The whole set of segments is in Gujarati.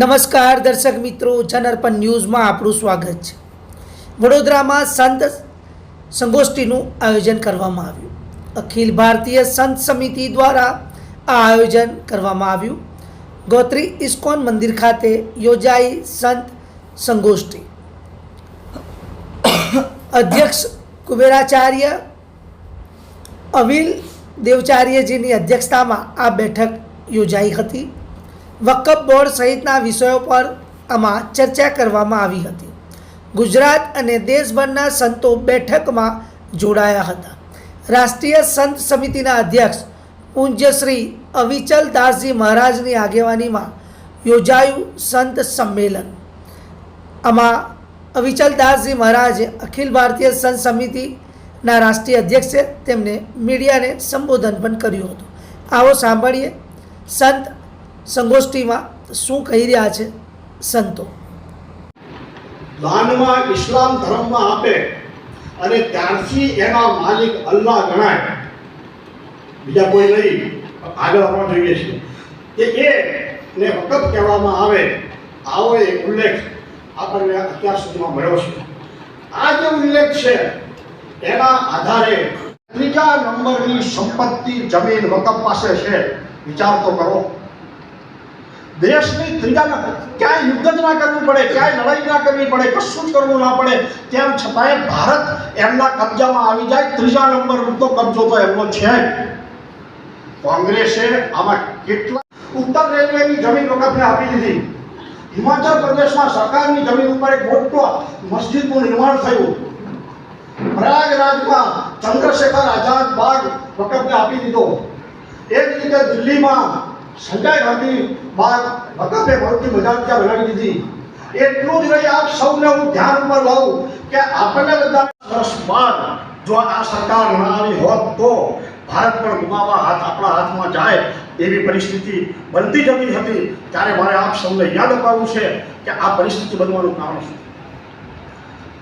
નમસ્કાર દર્શક મિત્રો જનઅર્પણ ન્યૂઝમાં આપણું સ્વાગત છે. વડોદરામાં સંત સંગોષ્ઠીનું આયોજન કરવામાં આવ્યું. અખિલ ભારતીય સંત સમિતિ દ્વારા આ આયોજન કરવામાં આવ્યું. ગોત્રી ઇસ્કોન મંદિર ખાતે યોજાઈ સંત સંગોષ્ઠી. અધ્યક્ષ કુબેરાચાર્ય અવિલ દેવચાર્યજીની અધ્યક્ષતામાં આ બેઠક યોજાઈ હતી. વકફ બોર્ડ સહિતના વિષયો પર આમાં ચર્ચા કરવામાં આવી હતી. ગુજરાત અને દેશભરના સંતો બેઠકમાં જોડાયા હતા. રાષ્ટ્રીય સંત સમિતિના અધ્યક્ષ પૂજ્ય શ્રી અવિચલ દાસજી મહારાજની આગેવાનીમાં યોજાયું સંત સંમેલન. આમાં અવિચલ દાસજી મહારાજે અખિલ ભારતીય સંત સમિતિના રાષ્ટ્રીય અધ્યક્ષે તેમને મીડિયાને સંબોધન પણ કર્યું હતું. આવો સાંભળીએ સંત સંગોષ્ઠીમાં શું કહી રહ્યા છે સંતો? દાનમાં ઇસ્લામ ધર્મમાં આપે અને ત્યારથી એના માલિક અલ્લાહ ગણાય. બીજા કોઈ નહીં આગળ આવવા જોઈએ છે કે એને વખત કહેવામાં આવે, આવો એક ઉલ્લેખ આપણને અત્યાર સુધીમાં મળ્યો છે. આ જે ઉલ્લેખ છે, એના આધારે ત્રીજા નંબરની સંપત્તિ જમીન વકફ પાસે છે. વિચાર તો કરો. દેશની ત્રીજા ક્યાંય યુદ્ધ જ ના કરવું પડે, ક્યાંય લડાઈ ના કરવી પડે, કશું જ કરવું ના પડે, તેમ છતાંય ભારત એમના કબજામાં આવી જાય, ત્રીજા નંબર તો કબજો તો એમનો છે કોંગ્રેસે આમાં કેટલા ઉત્તર રેલવેની જમીન વખતને આપી દીધી. હિમાચલ પ્રદેશમાં સરકારની જમીન ઉપર એક મોટો મસ્જિદનું નિર્માણ થયું. પ્રયાગરાજમાં ચંદ્રશેખર આઝાદ બાગ વખતને આપી દીધો. એ જ રીતે દિલ્હીમાં સંજય ગાંધી વખતે ભરતી બજાર બનાવી દીધી? એટલું જ નહીં, આપ સૌને હું ધ્યાન લાવું કે આપણને બધા વર્ષ બાદ જો આ સરકાર ન આવી હોત તો ભારત પણ ગુમાવવા હાથ આપણા હાથમાં જાય એવી પરિસ્થિતિ બનતી જતી હતી. ત્યારે મારે આપ સૌને યાદ અપાવવું છે કે આ પરિસ્થિતિ બનવાનું કારણ શું?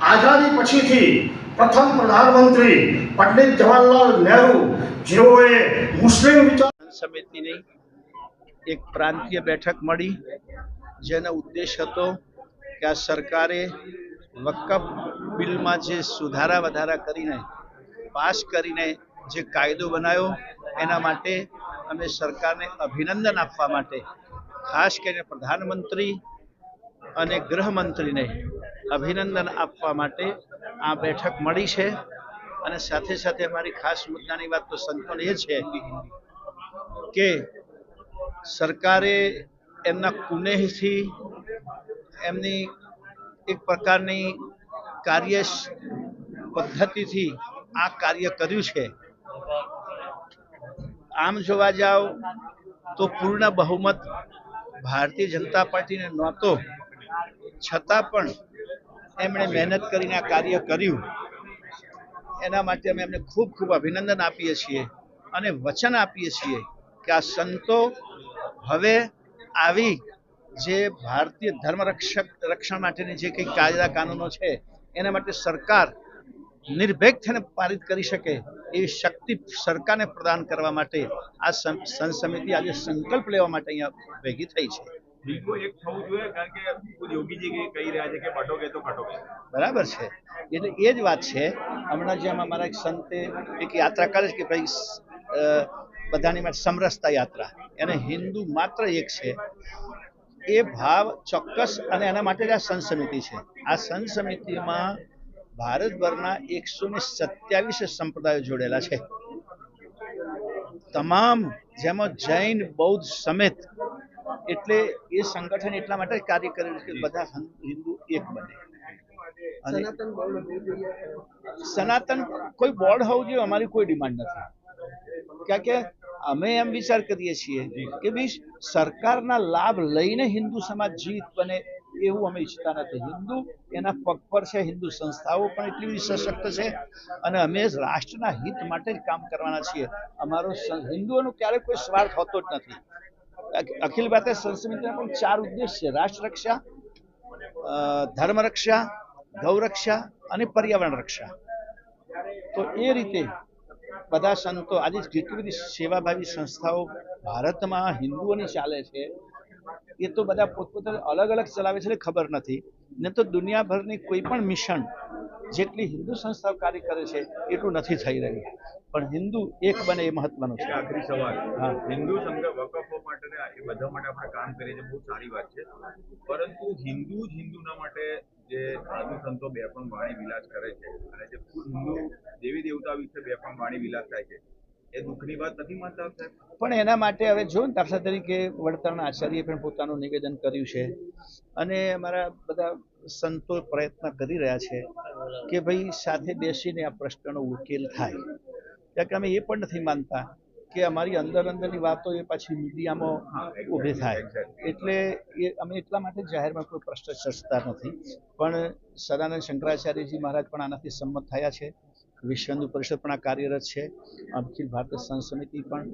આઝાદી પછીથી પ્રથમ પ્રધાનમંત્રી પંડિત જવાહરલાલ નહેરુ, જેઓએ મુસ્લિમ વિચાર સમિતિની એક પ્રાંતીય બેઠક મળી, જેનો ઉદ્દેશ હતો કે આ સરકારે વકફ બિલમાં જે સુધારા વધારા કરીને, પાસ કરીને જે કાયદો બનાવ્યો, એના માટે અમે સરકારને અભિનંદન આપવા માટે, ખાસ કરીને પ્રધાનમંત્રી અને ગૃહમંત્રીને અભિનંદન આપવા માટે આ બેઠક મળી છે. અને સાથે સાથે મારી ખાસ મુદ્દાની વાત તો સંતોને એ છે કે સરકારે એમના કુનેહથી એમની એક પ્રકારની કાર્ય પદ્ધતિથી આ કાર્ય કર્યું છે. આમ જોવા જાઓ તો પૂર્ણ બહુમત ભારતીય જનતા પાર્ટીને નહોતો. છતાં પણ એમણે મહેનત કરીને આ કાર્ય કર્યું. એના માટે અમે એમને ખૂબ ખૂબ અભિનંદન આપીએ છીએ અને વચન આપીએ છીએ કે આ સંતો હવે આવી જે ભારતીય ધર્મ રક્ષક રક્ષણ માટેની જે કંઈ કાયદા કાનૂનો છે એના માટે સરકાર નિર્ભેક થઈને પારિત કરી શકે એવી શક્તિ સરકારને પ્રદાન કરવા માટે આ સમિતિ આજે સંકલ્પ લેવા માટે અહીંયા ભેગી થઈ છે. બિલકુલ એક થવું જોઈએ કારણ કે યોગીજી કહી- રહ્યા છે કે બટોગે તો કટોગે બરાબર છે. એટલે એ જ વાત છે. હમણાં જેમ અમારા એક સંતે એક યાત્રા કરે છે કે ભાઈ બધાની માટે સમરસતા યાત્રા. એને હિન્દુ માત્ર એક છે. એ ભાવ ચોક્કસ અને એના માટે જ આ સંત સમિતિ છે. આ સંત સમિતિમાં ભારતભરના એકસો ને સત્યાવીસ સંપ્રદાયો જોડેલા છે. તમામ જેમાં જૈન બૌદ્ધ સમેત એટલે એ સંગઠન એટલા માટે કાર્ય કરે છે કે બધા હિન્દુ એક બને. અને સનાતન કોઈ બોર્ડ હોવું જોઈએ અમારી કોઈ ડિમાન્ડ નથી. કારણ કે અમે એમ વિચાર કરીએ છીએ કે ભાઈ, સરકારના લાભ લઈને હિન્દુ સમાજ જીત બને એવું અમે ઈચ્છતા નથી. હિન્દુ એના પગ પર છે, હિન્દુ સંસ્થાઓ પણ એટલી બધી સશક્ત છે અને અમે રાષ્ટ્રના હિત માટે જ કામ કરવાના છીએ. અમારો હિન્દુઓનો ક્યારેય કોઈ સ્વાર્થ હોતો જ નથી. અખિલ ભારતીય સંસ્કૃતિના પણ ચાર ઉદ્દેશ છે રાષ્ટ્ર રક્ષા ધર્મ રક્ષા ગૌરક્ષા અને પર્યાવરણ રક્ષા. તો એ રીતે બધા સંતો આજે જેટલી બધી સેવાભાવી સંસ્થાઓ ભારતમાં હિન્દુઓની ચાલે છે, એ તો બધા પોતપોતાને અલગ અલગ ચલાવે છે ખબર નથી. ને તો દુનિયાભરની કોઈ પણ મિશન જેટલી હિન્દુ સંસ્થાઓ કાર્ય કરે છે એટલું નથી થઈ રહ્યું. પણ હિન્દુ એક બને એ મહત્વનું છે. આખરી સવાલ. હા. હિન્દુ સંઘ વકફો માટે એ બધા માટે આપણે કામ કરીએ છીએ બહુ સારી વાત છે. પરંતુ હિન્દુ જ હિન્દુના માટે જે સાધુ સંતો બેફામ વાણી વિલાસ કરે છે અને જે ફૂલ હિન્દુ દેવી દેવતા વિશે બે પણ વાણી વિલાસ થાય છે. એ દુઃખની વાત નથી માનતા સાહેબ? પણ એના માટે હવે જો ને દાખલા તરીકે વડતાલના આચાર્યએ પણ પોતાનું નિવેદન કર્યું છે. અને અમારા બધા સંતો પ્રયત્ન કરી રહ્યા છે કે ભાઈ સાથે બેસીને આ પ્રશ્નનો ઉકેલ થાય. કારણ કે અમે એ પણ નથી માનતા કે અમારી અંદર અંદરની વાતો એ પાછી મીડિયામાં ઊભી થાય. એટલે એ અમે એટલા માટે જાહેરમાં કોઈ પ્રશ્ન ચર્ચતા નથી. પણ સદાનંદ શંકરાચાર્યજી મહારાજ પણ આનાથી સંમત થયા છે. વિશ્વ હિન્દુ પરિષદ પણ આ કાર્યરત છે. અખિલ ભારતીય સંત સમિતિ પણ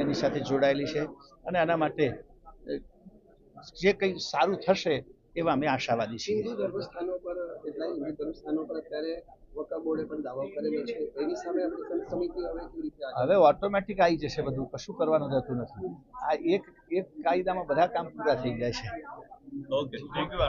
એની સાથે જોડાયેલી છે. અને આના માટે જે કંઈ સારું થશે એવા અમે આશાવાદી છીએ. હિન્દુ ધર્મસ્થાનો પર કેટલાય હિન્દુ ધર્મસ્થાનો પર અત્યારે વકા બોર્ડે પણ દાવો કરેલો છે. એની સામે આપણી સંત સમિતિ હવે કેવી રીતે હવે ઓટોમેટિક આવી જશે બધું. કશું કરવાનું રહેતું નથી. આ એક એક કાયદામાં બધા કામ પૂરા થઈ જાય છે. Okay thank you